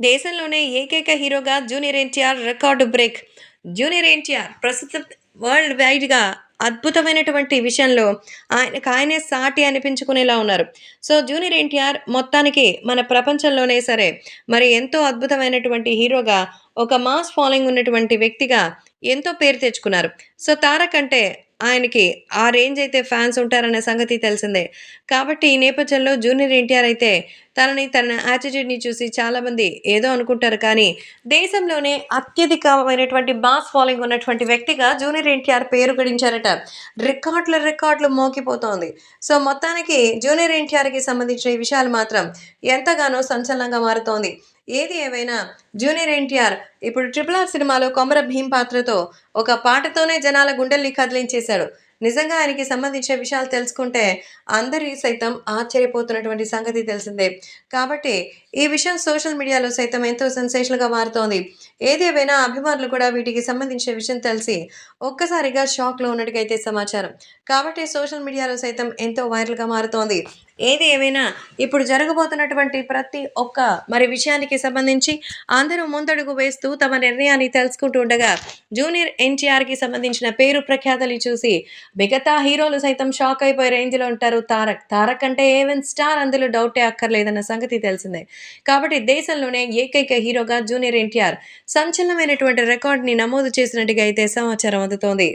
దేశంలోనే ఏకైక హీరోగా junior NTR record break. Junior NTR ప్రస్తుతం వరల్డ్ వైడ్గా అద్భుతమైనటువంటి విషయంలో ఆయనకు ఆయనే సాటి అనిపించుకునేలా ఉన్నారు. సో జూనియర్ ఎన్టీఆర్ మొత్తానికి మన ప్రపంచంలోనే సరే మరి ఎంతో అద్భుతమైనటువంటి హీరోగా ఒక మాస్ ఫాలోయింగ్ ఉన్నటువంటి వ్యక్తిగా ఎంతో పేరు తెచ్చుకున్నారు. సో తారక్ అంటే ఆయనకి ఆ రేంజ్ అయితే ఫ్యాన్స్ ఉంటారనే సంగతి తెలిసిందే. కాబట్టి ఈ నేపథ్యంలో జూనియర్ ఎన్టీఆర్ అయితే తనని తన యాటిట్యూడ్ని చూసి చాలామంది ఏదో అనుకుంటారు కానీ దేశంలోనే అత్యధికమైనటువంటి మాస్ ఫాలోయింగ్ ఉన్నటువంటి వ్యక్తిగా జూనియర్ ఎన్టీఆర్ పేరు గడించారట. రికార్డుల రికార్డులు మోగిపోతోంది. సో మొత్తానికి జూనియర్ ఎన్టీఆర్కి సంబంధించిన ఈ విషయాలు మాత్రం ఎంతగానో సంచలనంగా మారుతోంది. ఏది ఏమైనా జూనియర్ ఎన్టీఆర్ ఇప్పుడు ట్రిపుల్ ఆర్ సినిమాలో కొమర భీం పాత్రతో ఒక పాటతోనే జనాల గుండెల్ని కదిలించేశాడు. నిజంగా ఆయనకి సంబంధించిన విషయాలు తెలుసుకుంటే అందరి సైతం ఆశ్చర్యపోతున్నటువంటి సంగతి తెలిసిందే. కాబట్టి ఈ విషయం సోషల్ మీడియాలో సైతం ఎంతో సెన్సేషన్గా మారుతోంది. ఏదేవైనా అభిమానులు కూడా వీటికి సంబంధించిన విషయం తెలిసి ఒక్కసారిగా షాక్లో ఉన్నట్టుగా అయితే సమాచారం. కాబట్టి సోషల్ మీడియాలో సైతం ఎంతో వైరల్గా మారుతోంది. ఏది ఏమైనా ఇప్పుడు జరగబోతున్నటువంటి ప్రతి ఒక్క మరి విషయానికి సంబంధించి అందరూ ముందడుగు వేస్తూ తమ నిర్ణయాన్ని తెలుసుకుంటూ ఉండగా జూనియర్ ఎన్టీఆర్కి సంబంధించిన పేరు ప్రఖ్యాతలు చూసి మిగతా హీరోలు సైతం షాక్ అయిపోయే రేంజ్లో ఉంటారు తారక్. తారక్ అంటే ఏవెన్ స్టార్ అందులో డౌటే అక్కర్లేదన్న సంగతి తెలిసిందే. కాబట్టి దేశంలోనే ఏకైక హీరోగా జూనియర్ ఎన్టీఆర్ సంచలనమైనటువంటి రికార్డుని నమోదు చేసినట్టుగా అయితే సమాచారం అందుతోంది.